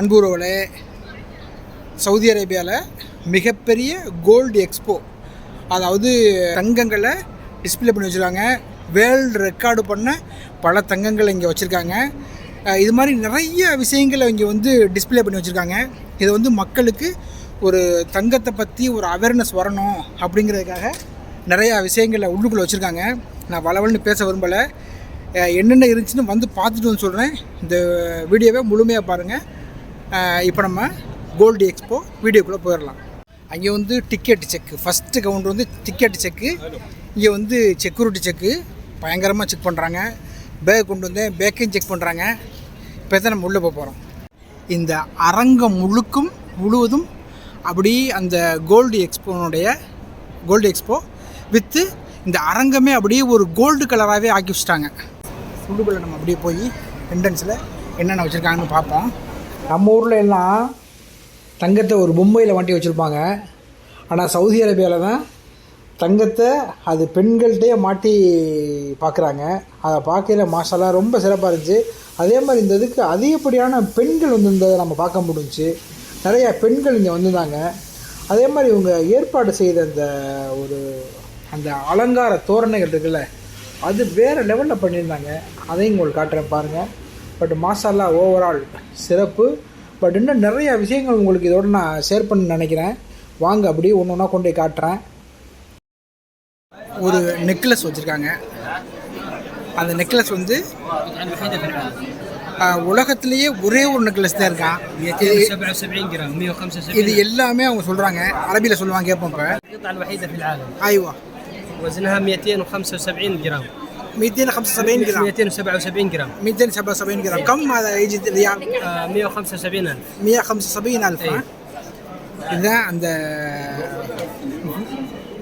அன்புறவளே Saudi அரேபியாவில் மிகப்பெரிய gold expo அதாவது தங்கங்களை டிஸ்பிளே பண்ணி வச்சுருக்காங்க. வேர்ல்டு ரெக்கார்டு பண்ண பல தங்கங்களை இங்கே வச்சுருக்காங்க. இது மாதிரி நிறைய விஷயங்களை இங்கே வந்து டிஸ்ப்ளே பண்ணி வச்சுருக்காங்க. இது வந்து மக்களுக்கு ஒரு தங்கத்தை பற்றி ஒரு அவேர்னஸ் வரணும் அப்படிங்கிறதுக்காக நிறையா விஷயங்களை உள்ளுக்குள்ளே வச்சுருக்காங்க. நான் வளவல்னு பேச விரும்பலை. என்னென்ன இருந்துச்சுன்னு வந்து பார்த்துட்டு வந்து சொல்கிறேன் இந்த வீடியோவை முழுமையாக பாருங்கள் இப்போ நம்ம கோல்டு எக்ஸ்போ வீடியோக்குள்ளே போயிடலாம். அங்கே வந்து டிக்கெட் செக்கு ஃபஸ்ட்டு கவுண்டர் வந்து டிக்கெட் செக்கு இங்கே வந்து செக்யூரிட்டி செக்கு பயங்கரமாக செக் பண்ணுறாங்க பேக் கொண்டு வந்தேன். பேக்கையும் செக் பண்ணுறாங்க இப்போ தான் நம்ம உள்ளே போக போகிறோம் இந்த அரங்கம் முழுக்கும் முழுவதும் அப்படி அந்த கோல்டு எக்ஸ்போனுடைய கோல்டு எக்ஸ்போ வித்து இந்த அரங்கமே அப்படியே ஒரு கோல்டு கலராகவே ஆக்கி வச்சுட்டாங்க. உள்ளுக்குள்ளே நம்ம அப்படியே போய் என்ட்ரன்ஸில் என்னென்ன வச்சுருக்காங்கன்னு பார்ப்போம். நம்ம ஊரில் எல்லாம் தங்கத்தை ஒரு பொம்மையில் வாட்டி வச்சுருப்பாங்க. ஆனால் சவுதி அரேபியாவில் தான் தங்கத்தை அது பெண்கள்கிட்டே மாட்டி பார்க்குறாங்க அதை பார்க்குற மாஷாலா ரொம்ப சிறப்பாக இருந்துச்சு. அதே மாதிரி இந்த இதுக்கு அதிகப்படியான பெண்கள் வந்திருந்ததை நம்ம பார்க்க முடிஞ்சுச்சு. நிறையா பெண்கள் இங்கே வந்திருந்தாங்க. அதே மாதிரி இவங்க ஏற்பாடு செய்த அந்த ஒரு அந்த அலங்கார தோரணைகள் இருக்குல்ல அது வேறு லெவலில் பண்ணியிருந்தாங்க. அதையும் உங்களுக்கு காட்டுறேன் பாருங்கள் பட் மாசாலா ஓவரால் சிறப்பு. பட் இன்னும் நிறையா விஷயங்கள் உங்களுக்கு இதோட நான் ஷேர் பண்ண நினைக்கிறேன். வாங்க அப்படியே ஒன்று ஒன்றா கொண்டு போய் காட்டுறேன். ஒரு நெக்லஸ் வச்சுருக்காங்க அந்த நெக்லஸ் வந்து ஆஹ், உலகத்திலேயே ஒரே ஒரு நெக்லஸ் தான் இருக்கான் இது 277 جرام 175 இது எல்லாமே அவங்க சொல்கிறாங்க அரபியில் சொல்லுவாங்க கேட்போம் இப்போ القطعة الوحيدة في العالم ஐவா وزنها 275 جرام 275 جرام 277 جرام 277 جرام كم هذا يجي ريال آه 175 ألف 175 ألف ها؟ இதுதான் அந்த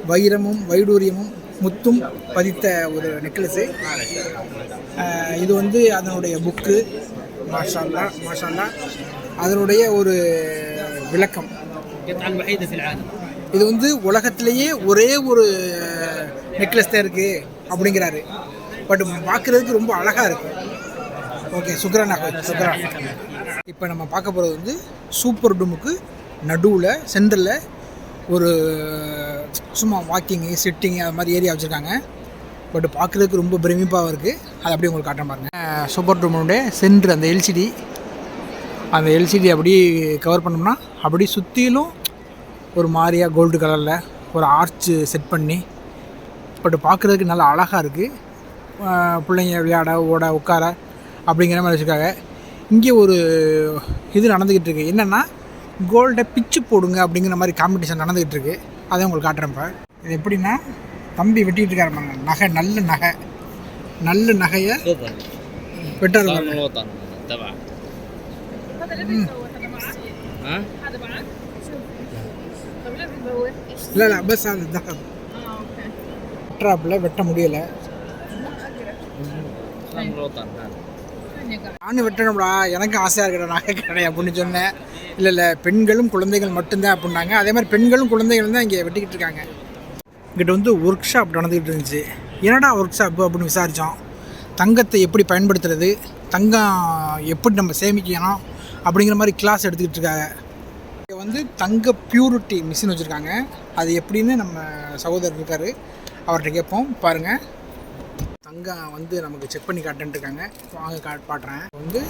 வைரமும் வைடூரியமும் முத்தும் பதித்த ஒரு நெக்லஸு. இது வந்து அதனுடைய புக்கு. மாஷால்லா மாஷால்லா. அதனுடைய ஒரு விளக்கம். இது வந்து உலகத்திலேயே ஒரே ஒரு நெக்லஸ் தான் இருக்குது அப்படிங்கிறாரு. பட் பார்க்குறதுக்கு ரொம்ப அழகாக இருக்கும் ஓகே சுக்ரன் சுக்ரன் இப்போ நம்ம பார்க்க போகிறது வந்து சூப்பர் டூமுக்கு நடுவில் சென்டரில் ஒரு சும்மா வாக்கிங்கு சிட்டிங்கு அது மாதிரி ஏரியா வச்சுருக்காங்க. பட் பார்க்குறதுக்கு ரொம்ப பிரமிப்பாகவும் இருக்குது அது அப்படியே உங்களுக்கு காட்டுறேன் பாருங்க. சூப்பர் டூமுடைய சென்டர் அந்த எல்சிடி அந்த எல்சிடி அப்படியே கவர் பண்ணோம்னா அப்படியே சுற்றிலும் ஒரு மாதிரியாக கோல்டு கலரில் ஒரு ஆர்ச் செட் பண்ணி பட் பார்க்குறதுக்கு நல்லா அழகாக இருக்குது பிள்ளைங்க விளையாட ஓட உட்கார அப்படிங்கிற மாதிரி வச்சுருக்காங்க. இங்கே ஒரு இது நடந்துக்கிட்டு இருக்கு. என்னென்னா கோல்டை பிச்சு போடுங்க அப்படிங்கிற மாதிரி காம்படிஷன் நடந்துகிட்டு இருக்கு அதை உங்களுக்கு காட்டுறேன் இப்போ. இது எப்படின்னா தம்பி வெட்டிகிட்டு இருக்காரு நகை நல்ல நகை. நல்ல நகையை இல்லை இல்லை பஸ் அதுதான் ட்ராப்பில் வெட்ட முடியலை. நானும் வெட்டணும்டா எனக்கும் ஆசையாக இருக்கடா நகை கடை அப்படின்னு சொன்னேன். இல்லை இல்லை பெண்களும் குழந்தைகள் மட்டும்தான் அப்படின்னாங்க. அதே மாதிரி பெண்களும் குழந்தைகளும் தான் இங்கே வெட்டிக்கிட்டு இருக்காங்க. இங்கிட்ட வந்து ஒர்க் ஷாப் நடந்துக்கிட்டு இருந்துச்சு. என்னடா ஒர்க் ஷாப் அப்படின்னு விசாரித்தோம் தங்கத்தை எப்படி பயன்படுத்துறது? தங்கம் எப்படி நம்ம சேமிக்கணும்? அப்படிங்கிற மாதிரி கிளாஸ் எடுத்துக்கிட்டு இருக்காங்க. இங்கே வந்து தங்க பியூரிட்டி மிஷின் வச்சுருக்காங்க. அது எப்படின்னு நம்ம சகோதரர் இருக்கார். அவர்கிட்ட கேட்போம். பாருங்கள் தங்கம் வந்து நமக்கு செக் பண்ணி காட்டுன்ட்டு இருக்காங்க வாங்க கா பாட்டுறேன் வந்து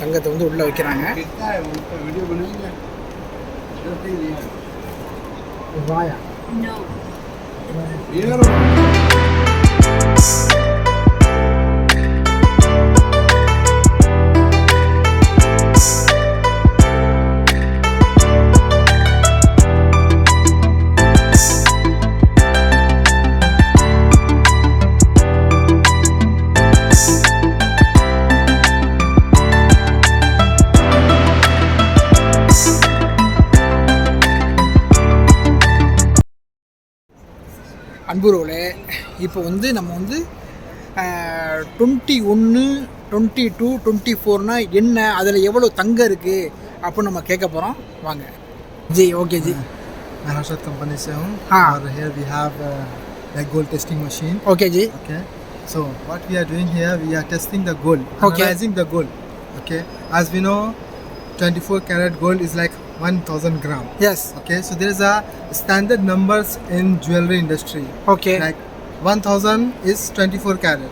தங்கத்தை வந்து உள்ளே வைக்கிறாங்க. வாயா? نو அன்புறவுகளே இப்போ வந்து நம்ம வந்து டுவெண்ட்டி ஒன்று டுவெண்ட்டி டூ டுவெண்ட்டி ஃபோர்னா என்ன அதில் எவ்வளோ தங்கம் இருக்குது அப்படின்னு நம்ம கேட்க போகிறோம் வாங்க ஜி ஓகே ஜி मैं हर्षद कंपनी से हूँ हाँ। और here we have uh, the gold testing machine okay G okay so what we are doing here we are testing the gold Okay. analyzing the gold okay as we know 24 karat gold is like 1000 gram. Yes. Okay, so there is a standard numbers in jewelry industry. Okay. Like 1000 is 24 carat.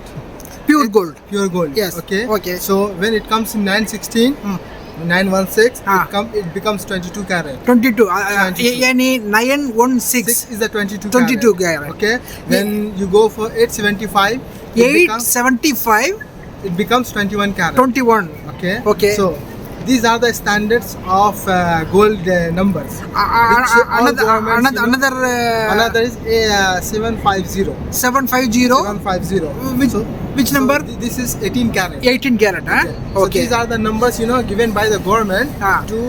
Pure gold. Pure gold. Yes. Okay. Okay. So when it comes in 916, mm. 916 ah. it, come, it becomes 22 carat 22 uh, 22. 916 is 22 22 carat, okay when you go for 875 875 it becomes, it becomes 21 carat 21 okay okay so these are the standards of uh, gold uh, numbers. another another, another, uh, another is a, 750. 750? 750. Which, so, which number? So th this is 18 carat. 18 carat, huh? Okay. So these are the numbers, you know, given by the government ah. to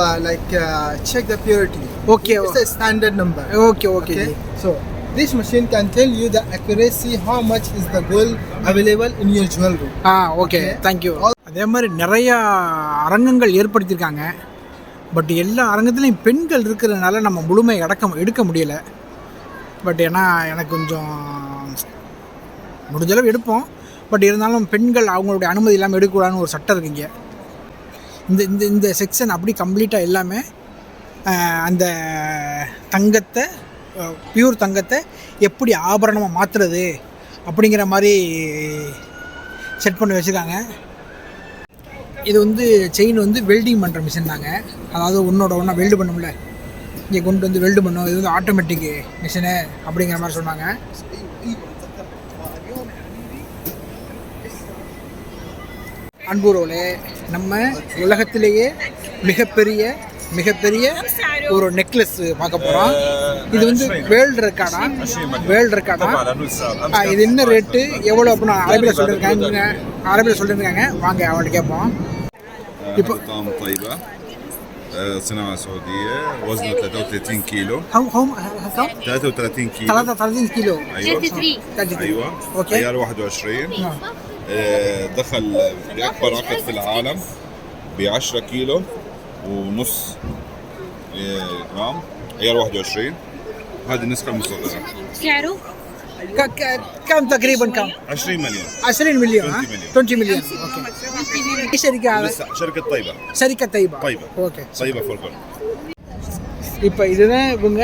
uh, like uh, check the purity. Okay. It's oh. a standard number. Okay, okay. okay? So this machine can tell you the accuracy how much is the gold available in your jewelry ah okay, okay. thank you All அதே மாதிரி நிறையா அரங்கங்கள் ஏற்படுத்தியிருக்காங்க. But எல்லா அரங்கத்துலேயும் பெண்கள் இருக்கிறதுனால நம்ம முழுமை அடக்க எடுக்க முடியல. பட் ஏன்னா எனக்கு கொஞ்சம் முடிஞ்சளவு எடுப்போம். பட் இருந்தாலும் பெண்கள் அவங்களுடைய அனுமதி இல்லாமல் எடுக்கக்கூடாதுன்னு ஒரு சட்டம் இருக்குங்க இந்த இந்த இந்த செக்ஷன் அப்படி கம்ப்ளீட்டாக எல்லாமே அந்த தங்கத்தை பியூர் தங்கத்தை எப்படி ஆபரணமாக மாற்றுறது அப்படிங்கிற மாதிரி செட் பண்ணி வச்சுருக்காங்க. இது வந்து செயின் வந்து வெல்டிங் பண்ணுற மிஷின் தாங்க. அதாவது ஒன்றோட ஒன்றா வெல்டு பண்ணும்ல. இங்கே கொண்டு வந்து வெல்டு பண்ணும். இது வந்து ஆட்டோமேட்டிக் மிஷினு அப்படிங்கிற மாதிரி சொன்னாங்க. அன்புறவுகளே நம்ம உலகத்திலேயே மிகப்பெரிய மிகப்பெரிய ஒரு நெக்லஸ் பார்க்க போகிறோம் இது வந்து வேர்ல்டு ரெக்கார்டா வேர்ல்டு ரெக்கார்டா இது என்ன ரேட்டு எவ்வளோ அப்படின்னு அரபியில் சொல்லியிருக்காங்க. அரபியில் சொல்லியிருக்காங்க. வாங்க அவங்கள்ட்ட கேட்போம். طعم طيبة. آه، صناعة سعودية وزنه 33 كيلو. هم هم 33 كيلو. 33 كيلو. أيوه. 33 أيوه. أوكي. عيار 21 نعم. آه، دخل بأكبر عقد في العالم ب 10 كيلو ونص آه، جرام. عيار 21 هذه النسخة المصغرة. سعره؟ كم تقريبا كم 20 مليون 20 مليون ها 20 مليون. 20 مليون اوكي ايش شركه هذا لسه شركة طيبة شركه طيبه طيبة ஓகே طيبة فور جولد இப்போ இதுதான் இவங்க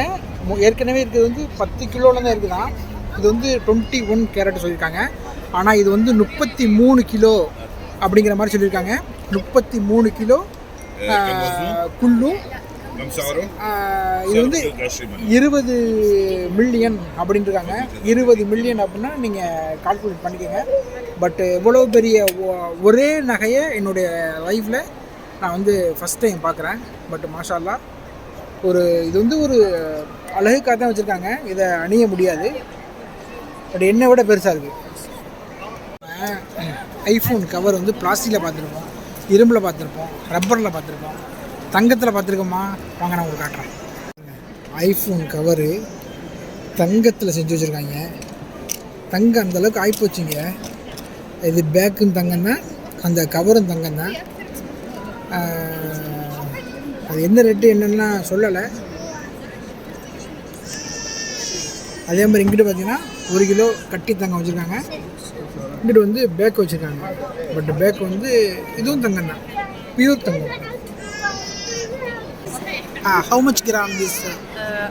மு- ஏற்கனவே இருக்கிறது வந்து பத்து கிலோல தான் இருக்குதான் இது வந்து டுவெண்ட்டி ஒன் கேரட் சொல்லியிருக்காங்க ஆனால் இது வந்து முப்பத்தி மூணு கிலோ அப்படிங்கிற மாதிரி சொல்லியிருக்காங்க முப்பத்தி மூணு கிலோ آه، كم وزنه؟ குள்ளும் كم سعره؟ ஆஹ், இது வந்து இருபது மில்லியன் அப்படின்ட்டுருக்காங்க இருபது மில்லியன் அப்படின்னா நீங்கள் கால்குலேட் பண்ணிக்கோங்க. பட்டு இவ்வளோ பெரிய ஒரே நகையை என்னுடைய லைஃப்பில் நான் வந்து ஃபஸ்ட் டைம் பார்க்குறேன். பட் மாஷால்லா ஒரு இது வந்து ஒரு அழகுக்காக தான் வச்சுருக்காங்க. இதை அணிய முடியாது. பட் என்னை விட பெருசாக இருக்குது ஐஃபோன் கவர் வந்து பிளாஸ்டிக்கில் பார்த்துருப்போம். இரும்பில் பார்த்துருப்போம். ரப்பரில் பார்த்துருப்போம். தங்கத்தில் பார்த்துருக்கோமா வாங்க நான் உங்களுக்கு காட்டுறேன். ஐஃபோன் கவரு தங்கத்தில் செஞ்சு வச்சுருக்காங்க. தங்கம் அந்தளவுக்கு ஆகிப்போச்சுங்க இது பேக்கும் தங்கம் தான் அந்த கவரும் தங்கம் தான் அது என்ன ரேட்டு என்னென்னா சொல்லலை. அதே மாதிரி இங்கிட்டு பார்த்தீங்கன்னா ஒரு கிலோ கட்டி தங்கம் வச்சுருக்காங்க. இங்கிட்டு வந்து பேக் வச்சுருக்காங்க. பட் பேக் வந்து இதுவும் தங்கம் தான் பியூர் தங்கம். اه هاو ماتش جرام ذيس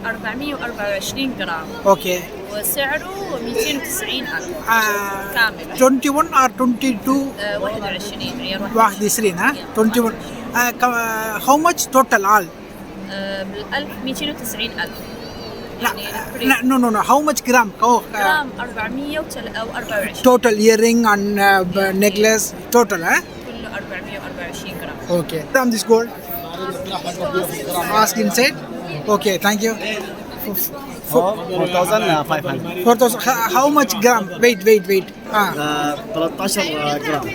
424 جرام اوكي وسعره 290 ألف آه كامل 21 أو 22 آه 21 عيار 21 ها 21 هاو ماتش توتال أول بال 290 ألف لا نو نو نو هاو ماتش جرام جرام 424 توتال يرينج اند نيكلس توتال ها كله 424 جرام اوكي جرام ذيس جولد ask inside okay thank you 4500 4000 how much gram wait wait wait ah 13 جرام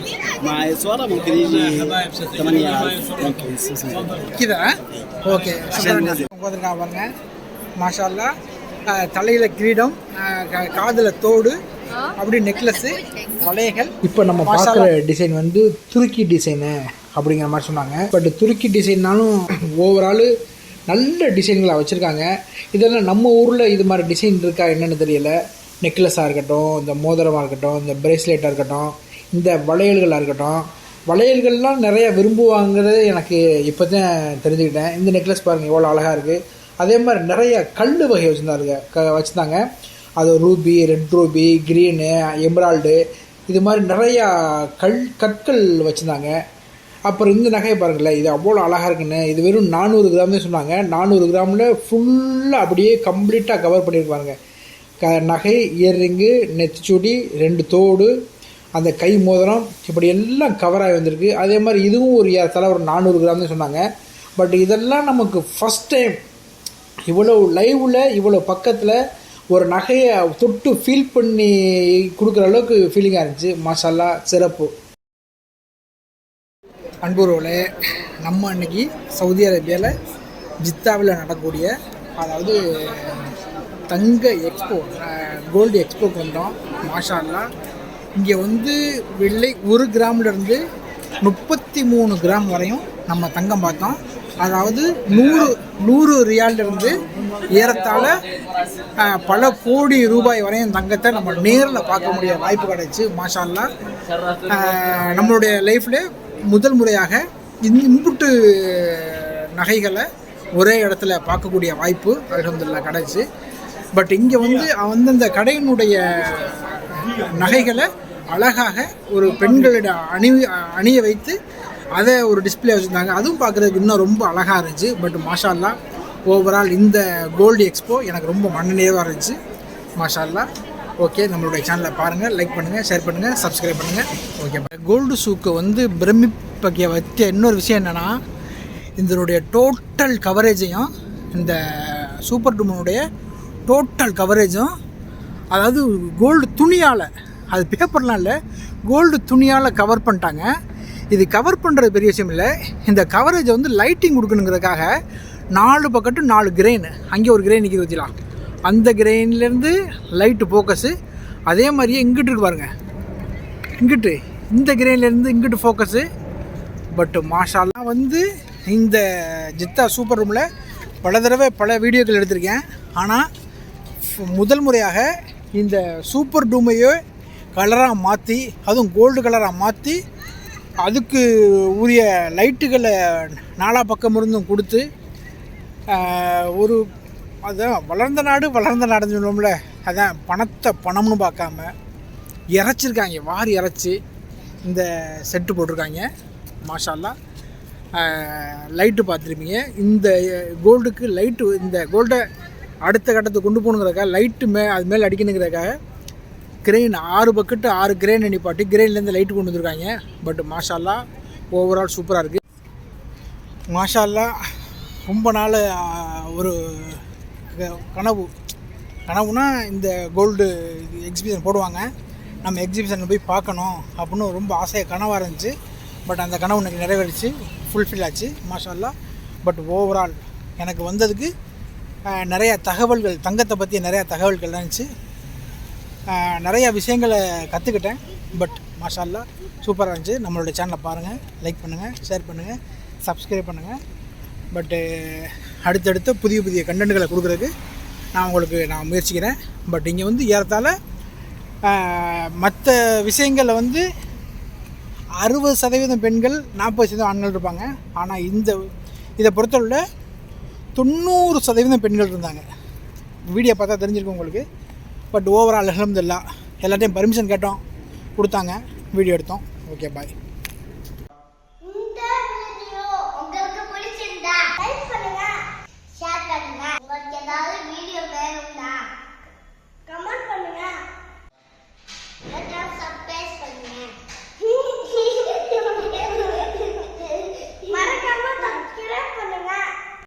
مع اسواره ممكن يجي 8000 ممكن كذا okay உட்காந்துருக்காங்க பாருங்க மாஷால்லா தலையில் கிரீடம் காதில் தோடு அப்படி நெக்லஸ்ஸு வளையல் இப்போ நம்ம பார்க்குற டிசைன் வந்து துருக்கி டிசைனு அப்படிங்கிற மாதிரி சொன்னாங்க. பட் துருக்கி டிசைன்னாலும் ஓவரால் நல்ல டிசைன்களாக வச்சுருக்காங்க. இதெல்லாம் நம்ம ஊரில் இது மாதிரி டிசைன் இருக்கா என்னன்னு தெரியல. நெக்லஸாக இருக்கட்டும் இந்த மோதிரமாக இருக்கட்டும் இந்த பிரேஸ்லெட்டாக இருக்கட்டும் இந்த வளையல்களாக இருக்கட்டும். வளையல்கள்லாம் நிறையா விரும்புவாங்கிறது எனக்கு இப்போ தான் தெரிஞ்சுக்கிட்டேன். இந்த நெக்லஸ் பாருங்கள் எவ்வளோ அழகாக இருக்குது அதே மாதிரி நிறைய கல் வகை வச்சுருந்தாருங்க க வச்சுருந்தாங்க. அது ruby red ruby green emerald இது மாதிரி நிறையா கல் கற்கள் வச்சுருந்தாங்க. அப்புறம் இந்த நகையை பாருங்களேன் இது அவ்வளோ அழகாக இருக்குன்னு. இது வெறும் நானூறு கிராம் தான் சொன்னாங்க. நானூறு கிராமில் ஃபுல்லாக அப்படியே கம்ப்ளீட்டாக கவர் பண்ணியிருப்பாருங்க க நகை இயர்ரிங்கு நெத்திச்சூடி ரெண்டு தோடு அந்த கை மோதிரம் இப்படி எல்லாம் கவராகி வந்திருக்கு. அதே மாதிரி இதுவும் ஒரு தலை ஒரு நானூறு கிராம் தான் சொன்னாங்க. பட் இதெல்லாம் நமக்கு ஃபஸ்ட் டைம் இவ்வளோ லைவில் இவ்வளோ பக்கத்தில் ஒரு நகையை தொட்டு ஃபீல் பண்ணி கொடுக்குற அளவுக்கு ஃபீலிங்காக இருந்துச்சு. மசாலா சிறப்பு. அன்புறவுகளே நம்ம அன்னைக்கு சவுதி அரேபியாவில் ஜித்தாவில் நடக்கக்கூடிய அதாவது தங்க எக்ஸ்போ கோல்டு எக்ஸ்போக்கு வந்தோம் மாஷா இங்கே வந்து வெள்ளை ஒரு கிராம்லேருந்து முப்பத்தி மூணு கிராம் வரையும் நம்ம தங்கம் பார்த்தோம். அதாவது நூறு நூறு ரியாலிருந்து ஏறத்தாழ பல கோடி ரூபாய் வரையும் தங்கத்தை நம்ம நேரில் பார்க்க முடிய வாய்ப்பு கிடைச்சி மாஷால்லாம் நம்மளுடைய லைஃப்பில் முதல் முறையாக இந்த இன்புட்டு நகைகளை ஒரே இடத்துல பார்க்கக்கூடிய வாய்ப்பு அலமதுல்லா கிடச்சி. பட் இங்கே வந்து அந்தந்த கடையினுடைய நகைகளை அழகாக ஒரு பெண்களிட அணி அணிய வைத்து அதை ஒரு டிஸ்ப்ளே வச்சுருந்தாங்க. அதுவும் பார்க்குறதுக்கு இன்னும் ரொம்ப அழகாக இருந்துச்சு. பட் மாஷால்லா ஓவரால் இந்த கோல்டு எக்ஸ்போ எனக்கு ரொம்ப மனநிறைவாக இருந்துச்சு. மாஷால்லா ஓகே நம்மளுடைய சேனலை பாருங்கள் லைக் பண்ணுங்கள் ஷேர் பண்ணுங்கள் சப்ஸ்கிரைப் பண்ணுங்கள் ஓகே கோல்டு ஷூக்கு வந்து பிரமிப்பக்கிய வைத்த இன்னொரு விஷயம் என்னென்னா இதனுடைய டோட்டல் கவரேஜையும் இந்த சூப்பர் டூமனுடைய டோட்டல் கவரேஜும் அதாவது கோல்டு துணியால் அது பேப்பர்லாம் இல்லை கோல்டு துணியால் கவர் பண்ணிட்டாங்க. இது கவர் பண்ணுறது பெரிய விஷயம் இல்லை. இந்த கவரேஜை வந்து லைட்டிங் கொடுக்கணுங்கிறதுக்காக நாலு பக்கத்து நாலு கிரெயின் அங்கே ஒரு கிரெயின் நிற்கிது வச்சுலாம் அந்த கிரெயின்லேருந்து லைட்டு ஃபோக்கஸு அதே மாதிரியே இங்கிட்டு இருக்கு பாருங்கள் இங்கிட்டு இந்த கிரெயின்லேருந்து இங்கிட்டு ஃபோக்கஸு. பட்டு மாஷாலாம் வந்து இந்த ஜித்தா சூப்பர் ரூமில் பல தடவை பல வீடியோக்கள் எடுத்திருக்கேன். ஆனால் முதல் முறையாக இந்த சூப்பர் டூமையே கலராக மாற்றி அதுவும் கோல்டு கலராக மாற்றி அதுக்கு உரிய லைட்டுகளை நாலா பக்கம் இருந்தும் கொடுத்து ஒரு அதான் வளர்ந்த நாடு வளர்ந்த நாடுன்னு சொல்லுவோம்ல அதான் பணத்தை பணம்னு பார்க்காம இறைச்சிருக்காங்க வாரி இறைச்சி இந்த செட்டு போட்டிருக்காங்க. மாஷால்லா. லைட்டு பார்த்துருப்பீங்க. இந்த கோல்டுக்கு லைட்டு இந்த கோல்டை அடுத்த கட்டத்துக்கு கொண்டு போகணுங்கிறக்காக லைட்டு மே அது மேலே அடிக்கணுங்கிறதுக்காக கிரெயின் ஆறு பக்கெட்டு ஆறு கிரெயின் நிப்பாட்டி கிரெயின்லேருந்து லைட்டு கொண்டு வந்திருக்காங்க. பட் மாஷால்லா ஓவரால் சூப்பராக இருக்குது மாஷால்லா ரொம்ப நாள் ஒரு கனவு. கனவுனா இந்த கோல்டு எக்ஸிபிஷன் போடுவாங்க. நம்ம எக்ஸிபிஷனில் போய் பார்க்கணும் அப்படின்னு ரொம்ப ஆசையாக கனவாக இருந்துச்சு. பட் அந்த கனவு எனக்கு நிறைவேறிச்சு. ஃபுல்ஃபில் ஆச்சு மாஷல்லா பட் ஓவரால் எனக்கு வந்ததுக்கு நிறையா தகவல்கள் தங்கத்தை பற்றி நிறையா தகவல்கள் இருந்துச்சு. நிறையா விஷயங்களை கற்றுக்கிட்டேன் பட் மாஷால்லா சூப்பராக இருந்துச்சு. நம்மளோட சேனலை பாருங்கள் லைக் பண்ணுங்கள் ஷேர் பண்ணுங்கள் சப்ஸ்கிரைப் பண்ணுங்கள் பட்டு அடுத்தடுத்த புதிய புதிய கண்டென்ட்களை கொடுக்குறதுக்கு நான் உங்களுக்கு நான் முயற்சிக்கிறேன். பட் இங்கே வந்து ஏறத்தால் மற்ற விஷயங்களில் வந்து அறுபது சதவீதம் பெண்கள் நாற்பது சதவீதம் ஆண்கள் இருப்பாங்க. ஆனால் இந்த இதை பொறுத்தவரை தொண்ணூறு சதவீதம் பெண்கள் இருந்தாங்க. வீடியோ பார்த்தா தெரிஞ்சிருக்கும் உங்களுக்கு. பட் ஓவரால் அலமதுல்லா எல்லாத்தையும் பர்மிஷன் கேட்டோம் கொடுத்தாங்க வீடியோ எடுத்தோம். Okay bye